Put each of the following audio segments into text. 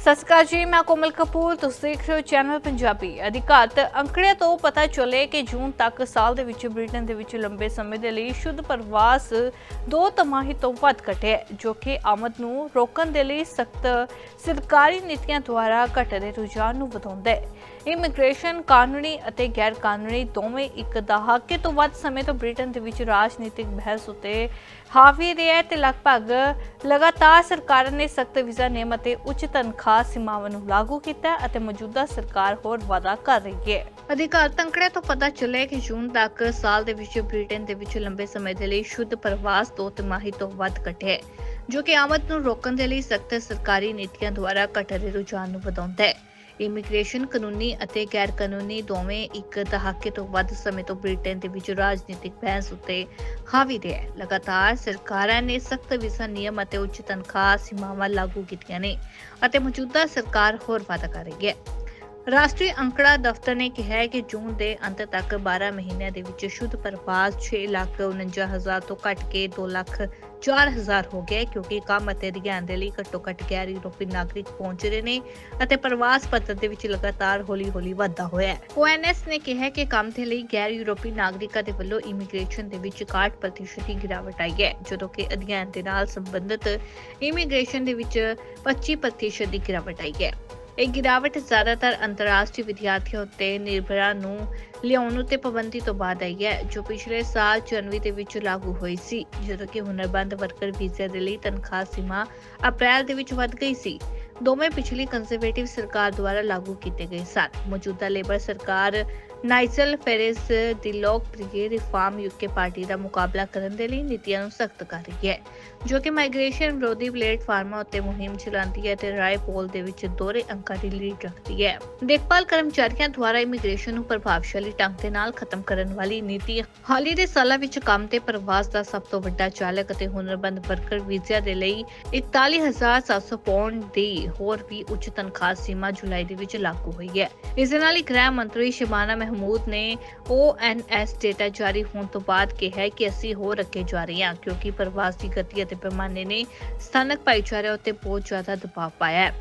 ਸਤਿ ਸ਼੍ਰੀ ਅਕਾਲ ਜੀ, ਮੈਂ ਕੋਮਲ ਕਪੂਰ। ਤੁਸੀਂ ਦੇਖ ਰਹੇ ਹੋ ਚੈਨਲ ਪੰਜਾਬੀ। ਅਧਿਕਾਰਤ ਅੰਕੜਿਆਂ ਤੋਂ ਪਤਾ ਚੱਲੇ ਕਿ ਜੂਨ ਤੱਕ ਸਾਲ ਦੇ ਵਿੱਚ ਬ੍ਰਿਟੇਨ ਦੇ ਵਿੱਚ ਲੰਬੇ ਸਮੇਂ ਦੇ ਲਈ ਸ਼ੁੱਧ ਪ੍ਰਵਾਸ ਦੋ ਤਮਾਹੀ ਤੋਂ ਵੱਧ ਘਟਿਆ ਜੋ ਕਿ ਆਮਦ ਨੂੰ ਰੋਕਣ ਦੇ ਲਈ ਸਖਤ ਸਰਕਾਰੀ ਨੀਤੀਆਂ ਦੁਆਰਾ ਘਟਦੇ ਰੁਝਾਨ ਨੂੰ ਵਧਾਉਂਦਾ ਹੈ। ਇਮੀਗ੍ਰੇਸ਼ਨ ਕਾਨੂੰਨੀ ਅਤੇ ਗੈਰ ਕਾਨੂੰਨੀ ਦੋਵੇਂ ਇੱਕ ਦਹਾਕੇ ਤੋਂ ਵੱਧ ਸਮੇਂ ਤੋਂ ਬ੍ਰਿਟੇਨ ਦੇ ਵਿੱਚ ਰਾਜਨੀਤਿਕ ਬਹਿਸ ਉਤੇ ਹਾਵੀ ਰਿਹਾ ਹੈ ਤੇ ਲਗਭਗ ਲਗਾਤਾਰ ਸਰਕਾਰਾਂ ਨੇ ਸਖਤ ਵੀਜ਼ਾ, ਨਿਯਮ ਅਤੇ ਉੱਚ ਤਨਖਾਹ ਸੀਮਾਵਾਂ ਨੂੰ ਲਾਗੂ ਕੀਤਾ ਅਤੇ ਮੌਜੂਦਾ ਸਰਕਾਰ ਹੋਰ ਵਾਅਦਾ ਕਰ ਰਹੀ ਹੈ। ਅਧਿਕਾਰ ਅੰਕੜਿਆਂ ਤੋਂ ਪਤਾ ਚੱਲਿਆ ਕਿ ਜੂਨ ਤੱਕ ਸਾਲ ਦੇ ਵਿੱਚ ਬ੍ਰਿਟੇਨ ਦੇ ਵਿੱਚ ਲੰਬੇ ਸਮੇਂ ਦੇ ਲਈ ਸ਼ੁੱਧ ਪ੍ਰਵਾਸ ਦੋ ਤਿਮਾਹੀ ਤੋਂ ਵੱਧ ਘਟਿਆ ਜੋ ਕਿ ਆਮਦ ਨੂੰ ਰੋਕਣ ਦੇ ਲਈ ਸਖਤ ਸਰਕਾਰੀ ਨੀਤੀਆਂ ਦੁਆਰਾ ਘਟਦੇ ਰੁਝਾਨ ਨੂੰ ਵਧਾਉਂਦਾ ਹੈ। ਇਮੀਗ੍ਰੇਸ਼ਨ ਕਾਨੂੰਨੀ ਅਤੇ ਗੈਰ ਕਾਨੂੰਨੀ ਦੋਵੇਂ ਇੱਕ ਦਹਾਕੇ ਤੋਂ ਵੱਧ ਸਮੇਂ ਤੋਂ ਬ੍ਰਿਟੇਨ ਦੇ ਵਿੱਚ ਰਾਜਨੀਤਿਕ ਬਹਿਸ ਉੱਤੇ ਹਾਵੀ ਰਿਹਾ ਹੈ। ਲਗਾਤਾਰ ਸਰਕਾਰਾਂ ਨੇ ਸਖਤ ਵੀਜ਼ਾ, ਨਿਯਮ ਅਤੇ ਉੱਚ ਤਨਖਾਹ ਸੀਮਾਵਾਂ ਲਾਗੂ ਕੀਤੀਆਂ ਨੇ ਅਤੇ ਮੌਜੂਦਾ ਸਰਕਾਰ ਹੋਰ ਵਾਅਦਾ ਕਰ ਰਹੀ ਹੈ। ਰਾਸ਼ਟਰੀ ਅੰਕੜਾ ਦਫ਼ਤਰ ਨੇ ਕਿਹਾ ਹੈ ਕਿ ਜੂਨ ਦੇ ਅੰਤ ਤੱਕ 12 ਮਹੀਨਿਆਂ ਦੇ ਵਿੱਚ ਸ਼ੁੱਧ ਪ੍ਰਵਾਸ 6 ਲੱਖ 49000 ਤੋਂ ਘਟ ਕੇ 2 ਲੱਖ 4000 ਹੋ ਗਿਆ ਕਿਉਂਕਿ ਕੰਮ ਅਤੇ ਅਧਿਐਨ ਦੇ ਲਈ ਘੱਟੋ ਘੱਟ ਗੈਰ ਯੂਰਪੀ ਨਾਗਰਿਕ ਪਹੁੰਚ ਰਹੇ ਨੇ ਅਤੇ ਪ੍ਰਵਾਸ ਪੱਧਰ ਦੇ ਵਿੱਚ ਲਗਾਤਾਰ ਹੌਲੀ-ਹੌਲੀ ਵਾਧਾ ਹੋਇਆ ਹੈ। ONS ਨੇ ਕਿਹਾ ਕਿ ਕੰਮ ਦੇ ਲਈ ਗੈਰ ਯੂਰਪੀ ਨਾਗਰਿਕਾਂ ਦੇ ਵੱਲੋਂ ਇਮੀਗ੍ਰੇਸ਼ਨ ਦੇ ਵਿੱਚ 61% ਦੀ ਗਿਰਾਵਟ ਆਈ ਹੈ, ਜਦੋਂ ਕਿ ਅਧਿਐਨ ਦੇ ਨਾਲ ਸੰਬੰਧਿਤ ਇਮੀਗ੍ਰੇਸ਼ਨ ਦੇ ਵਿੱਚ 25% ਦੀ ਗਿਰਾਵਟ ਆਈ ਹੈ। ਇਹ ਗਿਰਾਵਟ ਜ਼ਿਆਦਾਤਰ ਅੰਤਰਰਾਸ਼ਟਰੀ ਵਿਦਿਆਰਥੀਆਂ ਉੱਤੇ ਨਿਰਭਰਾਂ ਨੂੰ ਲਿਆਉਣ ਉੱਤੇ ਪਾਬੰਦੀ ਤੋਂ ਬਾਅਦ ਆਈ ਹੈ, ਜੋ ਪਿਛਲੇ ਸਾਲ ਜਨਵਰੀ ਦੇ ਵਿੱਚ ਲਾਗੂ ਹੋਈ ਸੀ, ਜਦੋਂ ਕਿ ਹੁਨਰਬੰਦ ਵਰਕਰ ਵੀਜ਼ੇ ਦੇ ਲਈ ਤਨਖਾਹ ਸੀਮਾ ਅਪ੍ਰੈਲ ਦੇ ਵਿੱਚ ਵੱਧ ਗਈ ਸੀ। ਦੋਵੇਂ ਪਿਛਲੀ ਕੰਜ਼ਰਵੇਟਿਵ ਸਰਕਾਰ ਦੁਆਰਾ ਲਾਗੂ ਕੀਤੇ ਗਏ ਸਨ। ਮੌਜੂਦਾ ਲੇਬਰ ਸਰਕਾਰ ਨਾਈਜਲ ਫੈਰਿਸ ਦੀ ਲੋਕਪ੍ਰਿਯ ਰਿਫਾਰਮ ਯੂਕੇ ਪਾਰਟੀ ਦਾ ਮੁਕਾਬਲਾ ਕਰਨ ਦੇ ਲਈ ਨੀਤੀਆਂ ਨੂੰ ਸਖਤ ਕਰ ਰਹੀ ਹੈ, ਜੋ ਕਿ ਮਾਈਗ੍ਰੇਸ਼ਨ ਵਿਰੋਧੀ ਪਲੇਟਫਾਰਮਾਂ ਉੱਤੇ ਮੁਹਿੰਮ ਚਲਾਉਂਦੀ ਹੈ ਤੇ ਰਾਏ ਪੋਲ ਦੇ ਵਿੱਚ ਦੋਹਰੇ ਅੰਕਾਂ ਦੀ ਲੀਡ ਰੱਖਦੀ ਹੈ। ਦੇਖਭਾਲ ਕਰਮਚਾਰੀਆਂ ਦੁਆਰਾ ਇਮੀਗ੍ਰੇਸ਼ਨ ਨੂੰ ਪ੍ਰਭਾਵਸ਼ਾਲੀ ਢੰਗ ਦੇ ਨਾਲ ਖਤਮ ਕਰਨ ਵਾਲੀ ਨੀਤੀ ਹਾਲ ਹੀ ਦੇ ਸਾਲਾਂ ਵਿੱਚ ਕੰਮ ਤੇ ਪ੍ਰਵਾਸ ਦਾ ਸਭ ਤੋਂ ਵੱਡਾ ਚਾਲਕ ਅਤੇ ਹੁਨਰਬੰਦ ਵਰਕਰ ਵੀਜ਼ਾ ਦੇ ਲਈ 41700 ਪੌਂਡ ਦੀ ਹੋਰ ਵੀ ਉੱਚ ਤਨਖਾਹ ਸੀਮਾ ਜੁਲਾਈ ਦੇ ਵਿੱਚ ਲਾਗੂ ਹੋਈ ਹੈ। ਇਸ ਦੇ ਨਾਲ ਹੀ ਗ੍ਰਹਿ ਮੰਤਰੀ ਸ਼ਿਬਾਨਾ ਮਹਿਮੂਦ ਨੇ ONS ਡੇਟਾ ਜਾਰੀ ਹੋਣ ਤੋਂ ਬਾਅਦ ਕਿਹਾ ਕਿ ਅਸੀਂ ਹੋਰ ਅੱਗੇ ਜਾ ਰਹੇ ਹਾਂ, ਕਿਉਂਕਿ ਪ੍ਰਵਾਸ ਦੀ ਗਤੀ ਅਤੇ ਪੈਮਾਨੇ ਨੇ ਸਥਾਨਕ ਭਾਈਚਾਰੇ ਉੱਤੇ ਬਹੁਤ ਜ਼ਿਆਦਾ ਦਬਾਅ ਪਾਇਆ ਹੈ।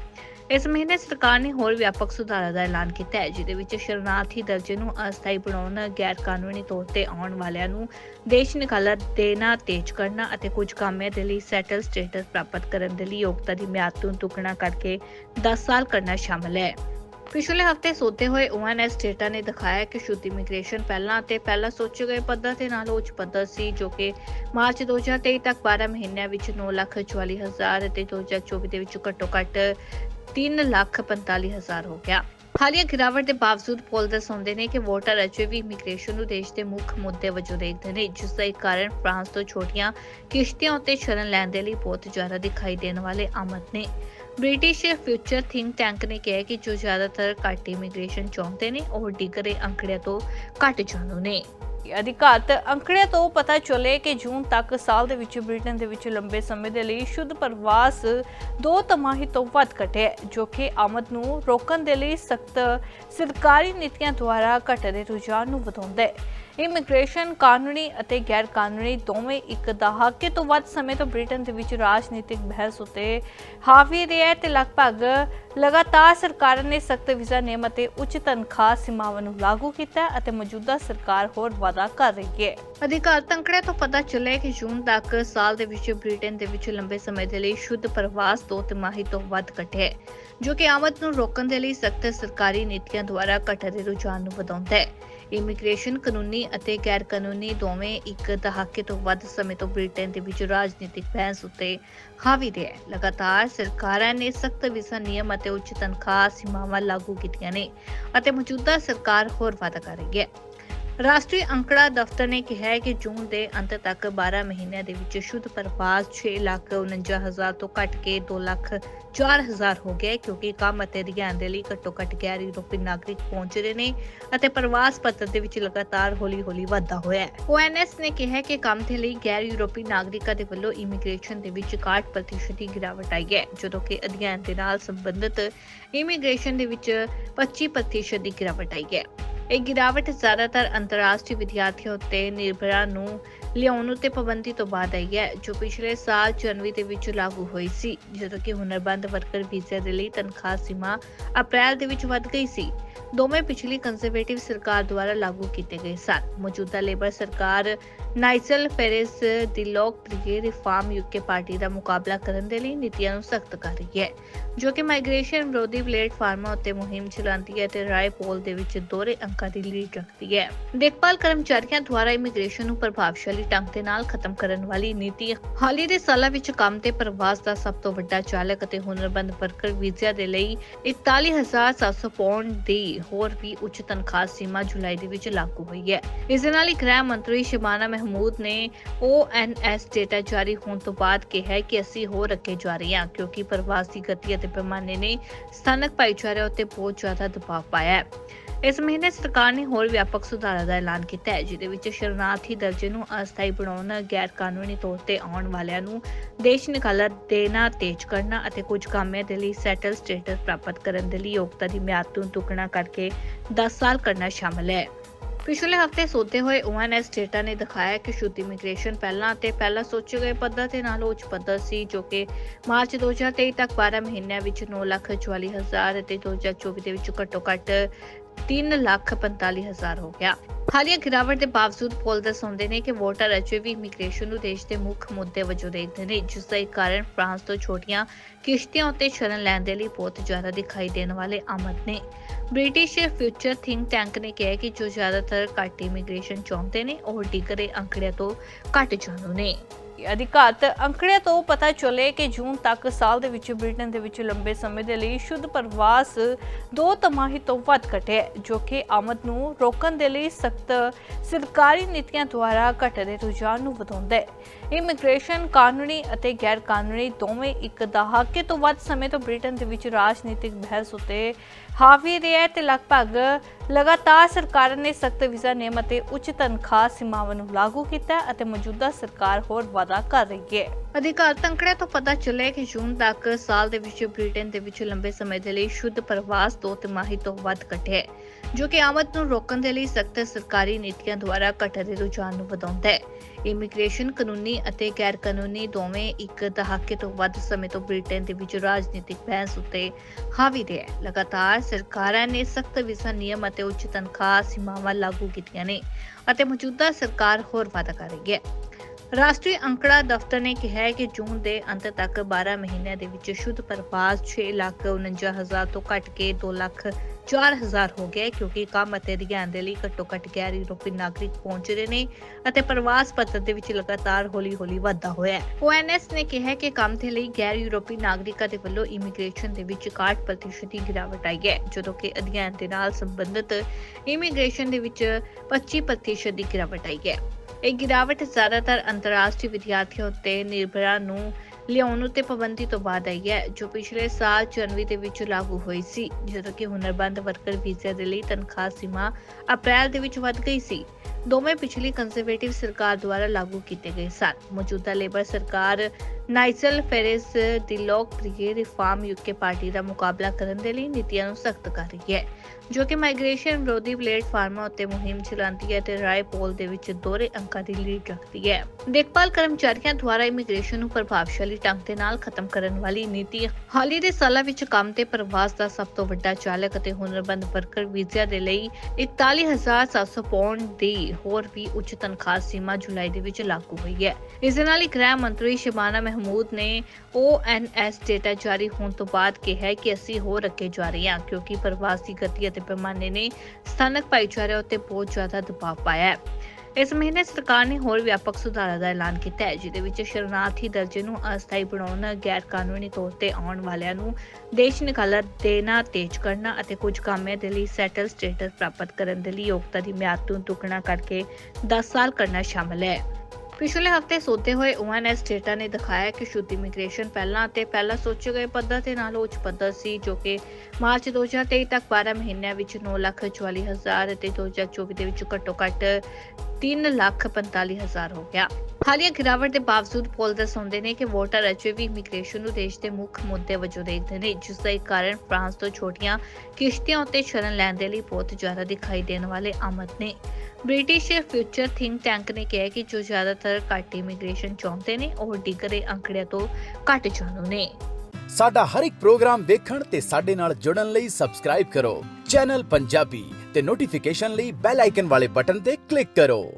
ਇਸ ਮਹੀਨੇ ਸਰਕਾਰ ਨੇ ਹੋਰ ਵਿਆਪਕ ਸੁਧਾਰਾਂ ਦਾ ਐਲਾਨ ਕੀਤਾ ਹੈ, ਜਿਹਦੇ ਵਿੱਚ ਸ਼ਰਨਾਰਥੀ ਦਰਜੇ ਨੂੰ ਅਸਥਾਈ ਬਣਾਉਣ ਗੈਰ ਕਾਨੂੰਨੀ ਤੌਰ ਤੇ ਆਉਣ ਵਾਲਿਆਂ ਨੂੰ ਦੇਸ਼ ਨਿਕਾਲਾ ਦੇਣਾ, ਤੇਜ਼ ਕਰਨਾ ਅਤੇ ਕੁਝ ਕਾਮਿਆਂ ਦੇ ਲਈ ਸੈਟਲ ਸਟੇਟਸ ਪ੍ਰਾਪਤ ਕਰਨ ਦੇ ਲਈ ਯੋਗਤਾ ਦੀ ਮਿਆਦ ਤੋਂ ਦੁੱਗਣਾ ਕਰਕੇ 10 ਸਾਲ ਕਰਨਾ ਸ਼ਾਮਲ ਹੈ। ਪਿਛਲੇ ਹਫ਼ਤੇ ਸੋਧੇ ਹੋਏ ONS ਡੇਟਾ ਨੇ ਦਿਖਾਇਆ ਕਿ ਸ਼ੁੱਧ ਇਮੀਗ੍ਰੇਸ਼ਨ ਪਹਿਲਾਂ ਤੇ ਪਹਿਲਾਂ ਸੋਚੇ ਗਏ ਪੱਧਰ ਦੇ ਨਾਲ ਉੱਚ ਪੱਧਰ ਸੀ ਜੋ ਕਿ ਮਾਰਚ 2023 ਤੱਕ 12 ਮਹੀਨਿਆਂ ਵਿੱਚ 9,44,000 ਅਤੇ 2024 ਦੇ ਵਿੱਚ ਘੱਟੋ ਘੱਟ 3,45,000 ਹੋ ਗਿਆ। ਹਾਲੀਆ ਗਿਰਾਵਟ ਦੇ ਬਾਵਜੂਦ ਪੋਲ ਦਰਸਾਉਂਦੇ ਨੇ ਕਿ ਵੋਟਰ ਅਜੇ ਵੀ ਇਮੀਗ੍ਰੇਸ਼ਨ ਨੂੰ ਦੇਸ਼ ਦੇ ਮੁੱਖ ਮੁੱਦੇ ਵਜੋਂ ਦੇਖਦੇ ਨੇ ਜਿਸ ਦਾ ਇੱਕ ਕਾਰਨ ਫਰਾਂਸ ਤੋਂ ਛੋਟੀਆਂ ਕਿਸ਼ਤੀਆਂ ਉੱਤੇ ਸ਼ਰਨ ਲੈਣ ਦੇ ਲਈ ਬਹੁਤ ਜ਼ਿਆਦਾ ਦਿਖਾਈ ਦੇਣ ਵਾਲੇ ਆਮਦ ਨੇ। ਬ੍ਰਿਟਿਸ਼ ਫਿਊਚਰ ਥਿੰਕ ਟੈਂਕ ਨੇ ਕਿਹਾ ਕਿ ਜੋ ਜ਼ਿਆਦਾਤਰ ਘੱਟ ਇਮੀਗ੍ਰੇਸ਼ਨ ਚਾਹੁੰਦੇ ਨੇ, ਉਹ ਡਿਗਰੇ ਅੰਕੜਿਆਂ ਤੋਂ ਘੱਟ ਜਾਣੂ ਨੇ। ਅਧਿਕਾਰਤ ਅੰਕੜਿਆਂ ਤੋਂ ਪਤਾ ਚੱਲੇ ਕਿ ਜੂਨ ਤੱਕ ਸਾਲ ਦੇ ਵਿੱਚ ਬ੍ਰਿਟੇਨ ਦੇ ਵਿੱਚ ਲੰਬੇ ਸਮੇਂ ਦੇ ਲਈ ਸ਼ੁੱਧ ਪ੍ਰਵਾਸ ਦੋ ਤਮਾਹੀ ਤੋਂ ਵੱਧ ਘਟਿਆ ਜੋ ਕਿ ਆਮਦ ਨੂੰ ਰੋਕਣ ਦੇ ਲਈ ਸਖਤ ਸਰਕਾਰੀ ਨੀਤੀਆਂ ਦੁਆਰਾ ਘਟਦੇ ਰੁਝਾਨ ਨੂੰ ਵਧਾਉਂਦਾ ਹੈ। ਇਮੀਗ੍ਰੇਸ਼ਨ ਕਾਨੂੰਨੀ ਅਤੇ ਗੈਰ ਕਾਨੂੰਨੀ ਦੋਵੇਂ ਇੱਕ ਦਹਾਕੇ ਤੋਂ ਵੱਧ ਸਮੇਂ ਤੋਂ ਬ੍ਰਿਟੇਨ ਦੇ ਵਿੱਚ ਰਾਜਨੀਤਿਕ ਬਹਿਸ ਉਤੇ ਹਾਵੀ ਰਿਹਾ ਹੈ ਤੇ ਲਗਭਗ ਲਗਾਤਾਰ ਸਰਕਾਰ ਨੇ ਸਖਤ ਵੀਜ਼ਾ, ਨਿਯਮ ਅਤੇ ਉੱਚ ਤਨਖਾਹ ਸੀਮਾਵਾਂ ਨੂੰ ਲਾਗੂ ਕੀਤਾ ਅਤੇ ਮੌਜੂਦਾ ਸਰਕਾਰ ਹੋਰ ਵਾਅਦਾ ਕਰ ਰਹੀ ਹੈ। ਅਧਿਕਾਰ ਤੰਕੜੇ ਤੋਂ ਪਤਾ ਚੱਲਿਆ ਕਿ ਜੂਨ ਤੱਕ ਸਾਲ ਦੇ ਵਿੱਚ ਬ੍ਰਿਟੇਨ ਦੇ ਵਿੱਚ ਲੰਬੇ ਸਮੇਂ ਦੇ ਲਈ ਸ਼ੁੱਧ ਪ੍ਰਵਾਸ ਦੋ ਤਿਮਾਹੀ ਤੋਂ ਵੱਧ ਘਟਿਆ ਜੋ ਕਿ ਆਮਦ ਨੂੰ ਰੋਕਣ ਦੇ ਲਈ ਸਖਤ ਸਰਕਾਰੀ ਨੀਤੀਆਂ ਦੁਆਰਾ ਘਟਦੇ ਰੁਝਾਨ ਨੂੰ ਵਧਾਉਂਦਾ ਹੈ। ਇਮੀਗ੍ਰੇਸ਼ਨ ਕਾਨੂੰਨੀ ਅਤੇ ਗੈਰ ਕਾਨੂੰਨੀ ਦੋਵੇਂ ਇੱਕ ਦਹਾਕੇ ਤੋਂ ਵੱਧ ਸਮੇਂ ਤੋਂ ਬ੍ਰਿਟੇਨ ਦੇ ਵਿੱਚ ਰਾਜਨੀਤਿਕ ਬਹਿਸ ਉੱਤੇ ਹਾਵੀ ਦੇ ਹੈ। ਲਗਾਤਾਰ ਸਰਕਾਰਾਂ ਨੇ ਸਖਤ ਵੀਜ਼ਾ ਨਿਯਮ ਅਤੇ ਉੱਚ ਤਨਖਾਹ ਸੀਮਾਵਾਂ ਲਾਗੂ ਕੀਤੀਆਂ ਨੇ ਅਤੇ ਮੌਜੂਦਾ ਸਰਕਾਰ ਹੋਰ ਵਾਅਦਾ ਕਰ ਰਹੀ ਹੈ। ਰਾਸ਼ਟਰੀ ਅੰਕੜਾ ਦਫ਼ਤਰ ਨੇ ਕਿਹਾ ਹੈ ਕਿ ਜੂਨ ਦੇ ਅੰਤ ਤੱਕ 12 ਮਹੀਨਿਆਂ ਦੇ ਵਿੱਚ ਸ਼ੁੱਧ ਪ੍ਰਵਾਸ 6,49,000 ਤੋਂ ਘਟ ਕੇ 2,04,000 ਹੋ ਗਿਆ ਹੈ ਕਿਉਂਕਿ ਕੰਮ ਅਤੇ ਅਧਿਐਨ ਦੇ ਲਈ ਘੱਟੋ ਘੱਟ ਗੈਰ ਯੂਰਪੀ ਨਾਗਰਿਕ ਪਹੁੰਚ ਰਹੇ ਨੇ ਅਤੇ ਪ੍ਰਵਾਸ ਪੱਧਰ ਦੇ ਵਿੱਚ ਲਗਾਤਾਰ ਹੌਲੀ-ਹੌਲੀ ਵਾਧਾ ਹੋਇਆ ਹੈ। ONS ਨੇ ਕਿਹਾ ਕਿ ਕੰਮ ਦੇ ਲਈ ਗੈਰ ਯੂਰਪੀ ਨਾਗਰਿਕਾਂ ਦੇ ਵੱਲੋਂ ਇਮੀਗ੍ਰੇਸ਼ਨ ਦੇ ਵਿੱਚ 61% ਦੀ ਗਿਰਾਵਟ ਆਈ ਹੈ ਜਦੋਂ ਕਿ ਅਧਿਐਨ ਦੇ ਨਾਲ ਸੰਬੰਧਿਤ ਇਮੀਗ੍ਰੇਸ਼ਨ ਦੇ ਵਿੱਚ 25% ਦੀ ਗਿਰਾਵਟ ਆਈ ਹੈ। ਇਹ ਗਿਰਾਵਟ ਜ਼ਿਆਦਾਤਰ ਅੰਤਰਰਾਸ਼ਟਰੀ ਵਿਦਿਆਰਥੀਆਂ ਉੱਤੇ ਨਿਰਭਰਾਂ ਨੂੰ ਲਿਆਉਣ ਉਤੇ ਪਾਬੰਦੀ ਤੋਂ ਬਾਅਦ ਆਈ ਹੈ, ਜੋ ਪਿਛਲੇ ਸਾਲ ਜਨਵਰੀ ਦੇ ਵਿੱਚ ਲਾਗੂ ਹੋਈ ਸੀ, ਜਦੋਂ ਕਿ ਹੁਨਰਬੰਦ ਵਰਕਰ ਵੀਜ਼ੇ ਦੇ ਲਈ ਤਨਖਾਹ ਸੀਮਾ ਅਪ੍ਰੈਲ ਦੇ ਵਿੱਚ ਵੱਧ ਗਈ ਸੀ। ਦੋਵੇਂ ਪਿਛਲੀ ਕੰਜ਼ਰਵੇਟਿਵ ਸਰਕਾਰ ਦੁਆਰਾ ਲਾਗੂ ਕੀਤੇ ਗਏ ਸਨ। ਮੌਜੂਦਾ ਲੇਬਰ ਸਰਕਾਰ ਨਾਈਜਲ ਫੈਰਿਸ ਦੀ ਲੋਕ ਰਿਫਾਰਮ ਯੂਕੇ ਪਾਰਟੀ ਦਾ ਮੁਕਾਬਲਾ ਕਰਨ ਦੇ ਲਈ ਨੀਤੀਆਂ ਨੂੰ ਸਖਤ ਕਰ ਰਹੀ ਹੈ, ਜੋ ਕਿ ਮਾਈਗ੍ਰੇਸ਼ਨ ਵਿਰੋਧੀ ਪਲੇਟਫਾਰਮਾਂ ਉੱਤੇ ਮੁਹਿੰਮ ਚਲਾਉਂਦੀ ਹੈ ਤੇ ਰਾਏ ਪੋਲ ਦੇ ਵਿੱਚ ਦੋਹਰੇ ਅੰਕਾਂ ਦੀ ਲੀਡ ਰੱਖਦੀ ਹੈ। ਦੇਖਭਾਲ ਕਰਮਚਾਰੀਆਂ ਦੁਆਰਾ ਇਮੀਗ੍ਰੇਸ਼ਨ ਨੂੰ ਪ੍ਰਭਾਵਸ਼ਾਲੀ ਢੰਗ ਦੇ ਨਾਲ ਖਤਮ ਕਰਨ ਵਾਲੀ ਨੀਤੀ ਹਾਲ ਹੀ ਦੇ ਸਾਲਾਂ ਵਿੱਚ ਕੰਮ ਤੇ ਪ੍ਰਵਾਸ ਦਾ ਸਭ ਤੋਂ ਵੱਡਾ ਚਾਲਕ ਅਤੇ ਹੁਨਰਬੰਦ ਵਰਕਰ ਵੀਜ਼ਾ ਦੇ ਲਈ 41700 ਪੌਂਡ ਦੀ ਹੋਰ ਵੀ ਉੱਚ ਤਨਖਾਹ ਸੀਮਾ ਜੁਲਾਈ ਦੇ ਵਿੱਚ ਲਾਗੂ ਹੋਈ ਹੈ। ਇਸ ਦੇ ਨਾਲ ਹੀ ਗ੍ਰਹਿ ਮੰਤਰੀ ਸ਼ਿਮਾਨਾ ਮਹਿਮੂਦ ਨੇ ONS ਡੇਟਾ ਜਾਰੀ ਹੋਣ ਤੋਂ ਬਾਅਦ ਕਿਹਾ ਕਿ ਅਸੀਂ ਹੋਰ ਅੱਗੇ ਜਾ ਰਹੇ ਹਾਂ, ਕਿਉਂਕਿ ਪ੍ਰਵਾਸ ਦੀ ਗਤੀ ਅਤੇ ਪੈਮਾਨੇ ਨੇ ਸਥਾਨਕ ਭਾਈਚਾਰੇ ਉੱਤੇ ਬਹੁਤ ਜ਼ਿਆਦਾ ਦਬਾਅ ਪਾਇਆ ਹੈ। ਇਸ ਮਹੀਨੇ ਸਰਕਾਰ ਨੇ ਹੋਰ ਵਿਆਪਕ ਸੁਧਾਰਾਂ ਦਾ ਐਲਾਨ ਕੀਤਾ ਹੈ, ਜਿਹਦੇ ਵਿੱਚ ਸ਼ਰਨਾਰਥੀ ਦਰਜੇ ਨੂੰ ਅਸਥਾਈ ਬਣਾਉਣ ਗੈਰ ਕਾਨੂੰਨੀ ਤੌਰ ਤੇ ਆਉਣ ਵਾਲਿਆਂ ਨੂੰ ਦੇਸ਼ ਨਿਕਾਲਾ ਦੇਣਾ, ਤੇਜ਼ ਕਰਨਾ ਅਤੇ ਕੁਝ ਕਾਮਿਆਂ ਦੇ ਲਈ ਸੈਟਲ ਸਟੇਟਸ ਪ੍ਰਾਪਤ ਕਰਨ ਦੇ ਲਈ ਯੋਗਤਾ ਦੀ ਮਿਆਦ ਤੋਂ ਦੁੱਗਣਾ ਕਰਕੇ 10 ਸਾਲ ਕਰਨਾ ਸ਼ਾਮਲ ਹੈ। ਪਿਛਲੇ ਹਫ਼ਤੇ ਸੋਧੇ ਹੋਏ ONS ਡੇਟਾ ਨੇ ਦਿਖਾਇਆ ਕਿ ਸ਼ੁੱਧ ਇਮੀਗ੍ਰੇਸ਼ਨ ਪਹਿਲਾਂ ਤੇ ਪਹਿਲਾਂ ਸੋਚੇ ਗਏ ਪੱਧਰ ਦੇ ਨਾਲ ਉੱਚ ਪੱਧਰ ਸੀ ਜੋ ਕਿ ਮਾਰਚ 2023 ਤੱਕ 12 ਮਹੀਨਿਆਂ ਵਿੱਚ 9,44,000 ਅਤੇ 2024 ਦੇ ਵਿੱਚ ਘੱਟੋ ਘੱਟ 3,45,000 ਹੋ ਗਿਆ। ਹਾਲੀਆ ਗਿਰਾਵਟ ਦੇ ਬਾਵਜੂਦ ਪੋਲ ਦਰਸਾਉਂਦੇ ਨੇ ਕਿ ਵੋਟਰ ਅਜੇ ਵੀ ਇਮੀਗ੍ਰੇਸ਼ਨ ਨੂੰ ਦੇਸ਼ ਦੇ ਮੁੱਖ ਮੁੱਦੇ ਵਜੋਂ ਦੇਖਦੇ ਨੇ ਜਿਸ ਦਾ ਇੱਕ ਕਾਰਨ ਫਰਾਂਸ ਤੋਂ ਛੋਟੀਆਂ ਕਿਸ਼ਤੀਆਂ ਉੱਤੇ ਸ਼ਰਨ ਲੈਣ ਦੇ ਲਈ ਬਹੁਤ ਜ਼ਿਆਦਾ ਦਿਖਾਈ ਦੇਣ ਵਾਲੇ ਆਮਦ ਨੇ। ਬ੍ਰਿਟਿਸ਼ ਫਿਊਚਰ ਥਿੰਕ ਟੈਂਕ ਨੇ ਕਿਹਾ ਕਿ ਜੋ ਜ਼ਿਆਦਾਤਰ ਘੱਟ ਇਮੀਗ੍ਰੇਸ਼ਨ ਚਾਹੁੰਦੇ ਨੇ ਉਹ ਡਿਗਰੇ ਅੰਕੜਿਆਂ ਤੋਂ ਘੱਟ ਜਾਣੂ ਨੇ। ਅਧਿਕਾਰਤ ਅੰਕੜਿਆਂ ਤੋਂ ਪਤਾ ਚੱਲੇ ਕਿ ਜੂਨ ਤੱਕ ਸਾਲ ਦੇ ਵਿੱਚ ਬ੍ਰਿਟਨ ਦੇ ਵਿੱਚ ਲੰਬੇ ਸਮੇਂ ਦੇ ਲਈ ਸ਼ੁੱਧ ਪ੍ਰਵਾਸ ਦੋ ਤਮਾਹੀ ਤੋਂ ਵੱਧ ਘਟਿਆ ਜੋ ਕਿ ਆਮਦ ਨੂੰ ਰੋਕਣ ਦੇ ਲਈ ਸਖਤ ਸਰਕਾਰੀ ਨੀਤੀਆਂ ਦੁਆਰਾ ਘਟਦੇ ਰੁਝਾਨ ਨੂੰ ਵਧਾਉਂਦਾ। ਹੈ ਇਮੀਗ੍ਰੇਸ਼ਨ ਕਾਨੂੰਨੀ ਅਤੇ ਗੈਰ ਕਾਨੂੰਨੀ ਦੋਵੇਂ ਇੱਕ ਦਹਾਕੇ ਤੋਂ ਵੱਧ ਸਮੇਂ ਤੋਂ ਬ੍ਰਿਟਨ ਦੇ ਵਿੱਚ ਰਾਜਨੀਤਿਕ ਬਹਿਸ ਉਤੇ ਹਾਵੀ ਰਿਹਾ ਤੇ ਲਗਭਗ ਲਗਾਤਾਰ ਸਰਕਾਰ ਨੇ ਸਖਤ ਵੀਜ਼ਾ, ਨਿਯਮ ਅਤੇ ਉੱਚ ਤਨਖਾਹ ਸੀਮਾਵਾਂ ਨੂੰ ਲਾਗੂ ਕੀਤਾ ਅਤੇ ਮੌਜੂਦਾ ਸਰਕਾਰ ਹੋਰ ਵਾਅਦਾ ਕਰ ਰਹੀ ਹੈ। ਅਧਿਕਾਰਤ ਅੰਕੜਿਆਂ ਤੋਂ ਪਤਾ ਚੱਲਿਆ ਕਿ ਜੂਨ ਤੱਕ ਸਾਲ ਦੇ ਵਿੱਚ ਬ੍ਰਿਟਨ ਦੇ ਵਿੱਚ ਲੰਬੇ ਸਮੇਂ ਦੇ ਲਈ ਸ਼ੁੱਧ ਪ੍ਰਵਾਸ ਦੋ ਤਿਮਾਹੀ ਤੋਂ ਵੱਧ ਘਟਿਆ ਜੋ ਕਿ ਆਮਦ ਨੂੰ ਰੋਕਣ ਦੇ ਲਈ ਸਖਤ ਸਰਕਾਰੀ ਨੀਤੀਆਂ ਦੁਆਰਾ ਘਟੇ ਦੇ ਰੁਝਾਨ ਨੂੰ ਵਧਾਉਂਦਾ ਹੈ। ਇਮੀਗ੍ਰੇਸ਼ਨ ਕਾਨੂੰਨੀ ਅਤੇ ਗੈਰ ਕਾਨੂੰਨੀ ਦੋਵੇਂ ਇੱਕ ਦਹਾਕੇ ਤੋਂ ਵੱਧ ਸਮੇਂ ਤੋਂ ਬ੍ਰਿਟਨ ਦੇ ਵਿੱਚ ਰਾਜਨੀਤਿਕ ਬਹਿਸ ਉੱਤੇ ਹਾਵੀ ਰਿਹਾ ਹੈ। ਲਗਾਤਾਰ ਸਰਕਾਰਾਂ ਨੇ ਸਖਤ ਵੀਜ਼ਾ ਨਿਯਮ ਅਤੇ ਉੱਚ ਤਨਖਾਹ ਸੀਮਾਵਾਂ ਲਾਗੂ ਕੀਤੀਆਂ ਨੇ ਅਤੇ ਮੌਜੂਦਾ ਸਰਕਾਰ ਹੋਰ ਵਾਅਦਾ ਕਰ ਰਹੀ ਹੈ। ਰਾਸ਼ਟਰੀ ਅੰਕੜਾ ਦਫ਼ਤਰ ਨੇ ਕਿਹਾ ਹੈ ਕਿ ਜੂਨ ਦੇ ਅੰਤ ਤੱਕ 12 ਮਹੀਨਿਆਂ ਦੇ ਵਿੱਚ ਸ਼ੁੱਧ ਪ੍ਰਵਾਸ 6 ਲੱਖ 49000 ਤੋਂ ਘਟ ਕੇ 2 ਲੱਖ 4000 ਹੋ ਗਿਆ ਕਿਉਂਕਿ ਕੰਮ ਅਤੇ ਅਧਿਐਨ ਦੇ ਲਈ ਘੱਟੋ ਘੱਟ ਗੈਰ ਯੂਰਪੀ ਨਾਗਰਿਕ ਪਹੁੰਚ ਰਹੇ ਨੇ ਅਤੇ ਪ੍ਰਵਾਸ ਪੱਧਰ ਦੇ ਵਿੱਚ ਲਗਾਤਾਰ ਹੌਲੀ-ਹੌਲੀ ਵਾਧਾ ਹੋਇਆ ਹੈ। ONS ਨੇ ਕਿਹਾ ਕਿ ਕੰਮ ਦੇ ਲਈ ਗੈਰ ਯੂਰਪੀ ਨਾਗਰਿਕਾਂ ਦੇ ਵੱਲੋਂ ਇਮੀਗ੍ਰੇਸ਼ਨ ਦੇ ਵਿੱਚ 61% ਦੀ ਗਿਰਾਵਟ ਆਈ ਹੈ, ਜਦੋਂ ਕਿ ਅਧਿਐਨ ਦੇ ਨਾਲ ਸੰਬੰਧਿਤ ਇਮੀਗ੍ਰੇਸ਼ਨ ਦੇ ਵਿੱਚ 25% ਦੀ ਗਿਰਾਵਟ ਆਈ ਹੈ। ਇਹ ਗਿਰਾਵਟ ਜ਼ਿਆਦਾਤਰ ਅੰਤਰਰਾਸ਼ਟਰੀ ਵਿਦਿਆਰਥੀਆਂ ਉੱਤੇ, ਨਿਰਭਰਾਂ ਨੂੰ ਲਿਆਉਣ ਉੱਤੇ ਪਾਬੰਦੀ ਤੋਂ ਬਾਅਦ ਆਈ ਹੈ, ਜੋ ਪਿਛਲੇ ਸਾਲ ਜਨਵਰੀ ਦੇ ਵਿੱਚ ਲਾਗੂ ਹੋਈ ਸੀ, ਜਦੋਂ ਕਿ ਹੁਨਰਬੰਦ ਵਰਕਰ ਵੀਜ਼ੇ ਦੇ ਲਈ ਤਨਖਾਹ ਸੀਮਾ ਅਪ੍ਰੈਲ ਦੇ ਵਿੱਚ ਵੱਧ ਗਈ ਸੀ। ਦੋਵੇਂ ਪਿਛਲੀ ਕੰਜ਼ਰਵੇਟਿਵ ਸਰਕਾਰ ਦੁਆਰਾ ਲਾਗੂ ਕੀਤੇ ਗਏ ਸਨ। ਮੌਜੂਦਾ ਲੇਬਰ ਸਰਕਾਰ ਨਾਈਜਲ ਫੈਰਿਸ ਦੀ ਲੋਕ ਰਿਫਾਰਮ ਯੂਕੇ ਪਾਰਟੀ ਦਾ ਮੁਕਾਬਲਾ ਕਰਨ ਦੇ ਲਈ ਨੀਤੀਆਂ ਨੂੰ ਸਖਤ ਕਰ ਰਹੀ ਹੈ, ਜੋ ਕਿ ਮਾਈਗ੍ਰੇਸ਼ਨ ਵਿਰੋਧੀ ਪਲੇਟਫਾਰਮਾਂ ਉੱਤੇ ਮੁਹਿੰਮ ਚਲਾਉਂਦੀ ਹੈ ਤੇ ਰਾਏ ਪੋਲ ਦੇ ਵਿੱਚ ਦੋਹਰੇ ਅੰਕਾਂ ਦੀ ਲੀਡ ਰੱਖਦੀ ਹੈ। ਦੇਖਭਾਲ ਕਰਮਚਾਰੀਆਂ ਦੁਆਰਾ ਇਮੀਗ੍ਰੇਸ਼ਨ ਨੂੰ ਪ੍ਰਭਾਵਸ਼ਾਲੀ ਢੰਗ ਦੇ ਨਾਲ ਖਤਮ ਕਰਨ ਵਾਲੀ ਨੀਤੀ ਹਾਲ ਹੀ ਦੇ ਸਾਲਾਂ ਵਿੱਚ ਕੰਮ ਤੇ ਪ੍ਰਵਾਸ ਦਾ ਸਭ ਤੋਂ ਵੱਡਾ ਚਾਲਕ ਅਤੇ ਹੁਨਰਬੰਦ ਵਰਕਰ ਵੀਜ਼ਾ ਦੇ ਲਈ 41700 ਪੌਂਡ ਦੀ ਹੋਰ ਵੀ ਉੱਚ ਤਨਖਾਹ ਸੀਮਾ ਜੁਲਾਈ ਦੇ ਵਿੱਚ ਲਾਗੂ ਹੋਈ ਹੈ। ਇਸ ਦੇ ਨਾਲ ਹੀ ਗ੍ਰਹਿ ਮੰਤਰੀ ਸ਼ਬਾਨਾ ਮਹਿਮੂਦ ਨੇ ONS ਡੇਟਾ ਜਾਰੀ ਹੋਣ ਤੋਂ ਬਾਅਦ ਕਿਹਾ ਕਿ ਅਸੀਂ ਹੋਰ ਅੱਗੇ ਜਾ ਰਹੇ ਹਾਂ, ਕਿਉਂਕਿ ਪ੍ਰਵਾਸੀ ਗਤੀ ਅਤੇ ਪੈਮਾਨੇ ਨੇ ਸਥਾਨਕ ਭਾਈਚਾਰੇ ਉੱਤੇ ਬਹੁਤ ਜ਼ਿਆਦਾ ਦਬਾਅ ਪਾਇਆ ਹੈ। ਇਸ ਮਹੀਨੇ ਸਰਕਾਰ ਨੇ ਹੋਰ ਵਿਆਪਕ ਸੁਧਾਰਾਂ ਦਾ ਐਲਾਨ ਕੀਤਾ ਹੈ, ਜਿਹਦੇ ਵਿੱਚ ਸ਼ਰਨਾਰਥੀ ਦਰਜੇ ਨੂੰ ਅਸਥਾਈ ਬਣਾਉਣਾ ਗੈਰ ਕਾਨੂੰਨੀ ਤੌਰ ਤੇ ਆਉਣ ਵਾਲਿਆਂ ਨੂੰ ਦੇਸ਼ ਨਿਕਾਲਾ ਦੇਣਾ ਤੇਜ਼ ਕਰਨਾ ਅਤੇ ਕੁਝ ਕਾਮਿਆਂ ਦੇ ਲਈ ਸੈਟਲ ਸਟੇਟਸ ਪ੍ਰਾਪਤ ਕਰਨ ਦੇ ਲਈ ਯੋਗਤਾ ਦੀ ਮਿਆਦ ਤੋਂ ਦੁੱਗਣਾ ਕਰਕੇ 10 ਸਾਲ ਕਰਨਾ ਸ਼ਾਮਲ ਹੈ। ਪਿਛਲੇ ਹਫ਼ਤੇ ਸੋਤੇ ਹੋਏ ONS ਡੇਟਾ ਨੇ ਦਿਖਾਇਆ ਕਿ ਸ਼ੁੱਧ ਇਮੀਗ੍ਰੇਸ਼ਨ ਪਹਿਲਾਂ ਅਤੇ ਪਹਿਲਾਂ ਸੋਚੇ ਗਏ ਪੱਧਰ ਦੇ ਨਾਲ ਉੱਚ ਪੱਧਰ ਸੀ ਜੋ ਕਿ ਮਾਰਚ 2023 ਤੱਕ 12 ਮਹੀਨਿਆਂ ਵਿੱਚ 9,44,000 ਅਤੇ 2024 ਦੇ ਵਿੱਚ ਘੱਟੋ ਘੱਟ 3,45,000 ਹੋ ਗਿਆ। ਹਾਲੀਆ ਗਿਰਾਵਟ ਦੇ ਬਾਵਜੂਦ ਪੋਲ ਦਰਸਾਉਂਦੇ ਨੇ ਕਿ ਵੋਟਰ ਅਜੇ ਵੀ ਇਮੀਗ੍ਰੇਸ਼ਨ ਨੂੰ ਦੇਸ਼ ਦੇ ਮੁੱਖ ਮੁੱਦੇ ਵਜੋਂ ਦੇਖਦੇ ਨੇ ਜਿਸ ਦਾ ਇੱਕ ਕਾਰਨ ਫਰਾਂਸ ਤੋਂ ਛੋਟੀਆਂ ਕਿਸ਼ਤੀਆਂ ਉੱਤੇ ਸ਼ਰਨ ਲੈਣ ਦੇ ਲਈ ਬਹੁਤ ਜ਼ਿਆਦਾ ਦਿਖਾਈ ਦੇਣ ਵਾਲੇ ਆਮਦ ਨੇ। ਬ੍ਰਿਟਿਸ਼ ਫਿਊਚਰ ਥਿੰਕ ਟੈਂਕ ਨੇ ਕਿਹਾ ਕਿ ਜੋ ਜ਼ਿਆਦਾਤਰ ਘੱਟ ਇਮੀਗ੍ਰੇਸ਼ਨ ਚਾਹੁੰਦੇ ਨੇ, ਉਹ ਡਿਗਰੇ ਅੰਕੜਿਆਂ ਤੋਂ ਘੱਟ ਚਾਹੁੰਦੇ ਨੇ। ਸਾਡਾ ਹਰ ਇੱਕ ਪ੍ਰੋਗਰਾਮ ਦੇਖਣ ਤੇ ਸਾਡੇ ਨਾਲ ਜੁੜਨ ਲਈ ਸਬਸਕ੍ਰਾਈਬ ਕਰੋ। ਚੈਨਲ ਪੰਜਾਬੀ ਤੇ ਨੋਟੀਫਿਕੇਸ਼ਨ ਲਈ ਬੈਲ ਆਈਕਨ ਵਾਲੇ ਬਟਨ ਤੇ ਕਲਿੱਕ ਕਰੋ।